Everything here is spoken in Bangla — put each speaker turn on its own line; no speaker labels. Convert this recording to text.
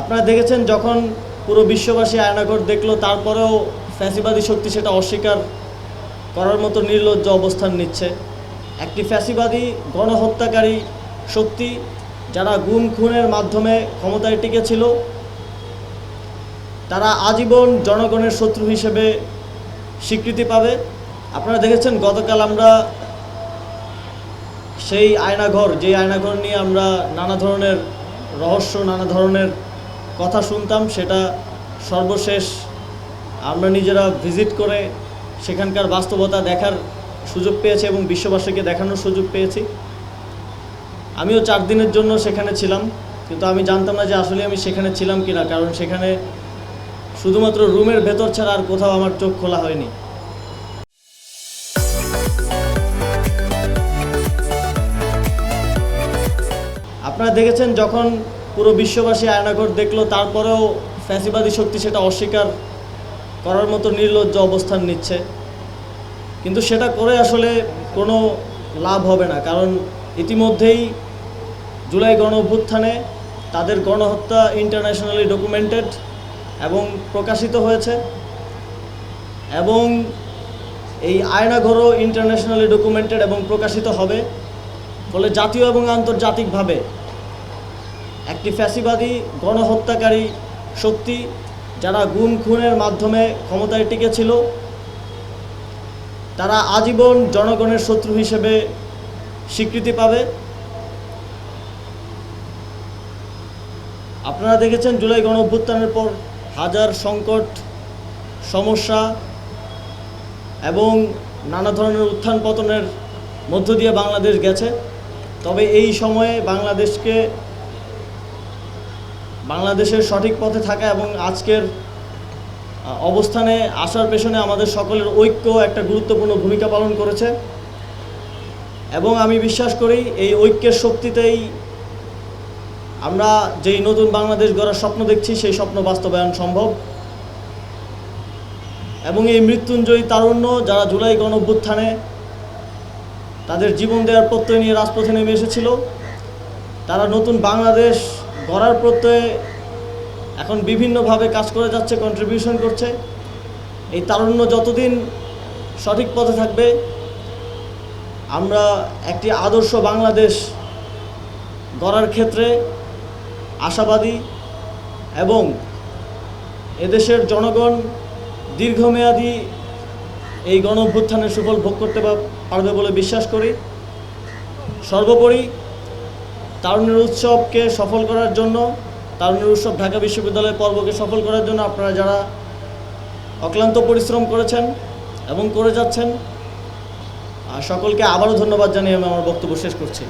আপনারা দেখেছেন যখন পুরো বিশ্ববাসী আয়নাঘর দেখল, তারপরেও ফ্যাসিবাদী শক্তি সেটা অস্বীকার করার মতো নির্লজ্জ অবস্থান নিচ্ছে। একটি ফ্যাসিবাদী গণহত্যাকারী শক্তি যারা গুম খুনের মাধ্যমে ক্ষমতায় টিকেছিল, তারা আজীবন জনগণের শত্রু হিসেবে স্বীকৃতি পাবে। আপনারা দেখেছেন গতকাল আমরা সেই আয়নাঘর যে আয়নাঘর নিয়ে আমরা নানা ধরনের রহস্য, নানা ধরনের কথা শুনতাম, সেটা সর্বশেষ আমরা নিজেরা ভিজিট করে সেখানকার বাস্তবতা দেখার সুযোগ পেয়েছি এবং বিশ্ববাসীকে দেখানোর সুযোগ পেয়েছি। আমিও চার দিনের জন্য সেখানে ছিলাম, কিন্তু আমি জানতাম না যে আসলে আমি সেখানে ছিলাম কি না কারণ সেখানে শুধুমাত্র রুমের ভেতর ছাড়া আর কোথাও আমার চোখ খোলা হয়নি। আপনারা দেখেছেন যখন পুরো বিশ্ববাসী আয়নাঘর দেখল, তারপরেও ফ্যাসিবাদী শক্তি সেটা অস্বীকার করার মতো নির্লজ্জ অবস্থান নিচ্ছে। কিন্তু সেটা করে আসলে কোনো লাভ হবে না, কারণ ইতিমধ্যেই জুলাই গণ অভ্যুত্থানে তাদের গণহত্যা ইন্টারন্যাশনালি ডকুমেন্টেড এবং প্রকাশিত হয়েছে এবং এই আয়নাঘরও ইন্টারন্যাশনালি ডকুমেন্টেড এবং প্রকাশিত হবে। ফলে জাতীয় এবং আন্তর্জাতিকভাবে একটি ফ্যাসিবাদী, গণহত্যাকারী শক্তি যারা গুম খুনের মাধ্যমে ক্ষমতায় টিকেছিল, তারা আজীবন জনগণের শত্রু হিসেবে স্বীকৃতি পাবে। আপনারা দেখেছেন জুলাই গণ অভ্যুত্থানের পর হাজার সংকট, সমস্যা এবং নানা ধরনের উত্থান পতনের মধ্য দিয়ে বাংলাদেশ গেছে। তবে এই সময়ে বাংলাদেশকে বাংলাদেশের সঠিক পথে থাকা এবং আজকের অবস্থানে আসার পেছনে আমাদের সকলের ঐক্য একটা গুরুত্বপূর্ণ ভূমিকা পালন করেছে। এবং আমি বিশ্বাস করি এই ঐক্যের শক্তিতেই আমরা যেই নতুন বাংলাদেশ গড়ার স্বপ্ন দেখছি, সেই স্বপ্ন বাস্তবায়ন সম্ভব। এবং এই মৃত্যুঞ্জয়ী তারুণ্য যারা জুলাই গণ অভ্যুত্থানে তাদের জীবন দেওয়ার প্রত্যয় নিয়ে রাজপথে নেমে এসেছিল, তারা নতুন বাংলাদেশ গড়ার প্রত্যয়ে এখন বিভিন্নভাবে কাজ করে যাচ্ছে কন্ট্রিবিউশন করছে। এই তারুণ্য যতদিন সঠিক পথে থাকবে, আমরা একটি আদর্শ বাংলাদেশ গড়ার ক্ষেত্রে আশাবাদী এবং এদেশের জনগণ দীর্ঘমেয়াদী এই গণ অভ্যুত্থানের সুফল ভোগ করতে পারবে বলে বিশ্বাস করি। সর্বোপরি তারুণ্যের উৎসবকে সফল করার জন্য, তারুণ্যের উৎসব ঢাকা বিশ্ববিদ্যালয়ের পর্বকে সফল করার জন্য আপনারা যারা অক্লান্ত পরিশ্রম করেছেন এবং করে যাচ্ছেন সকলকে আবারও ধন্যবাদ জানিয়ে আমি আমার বক্তব্য শেষ করছি।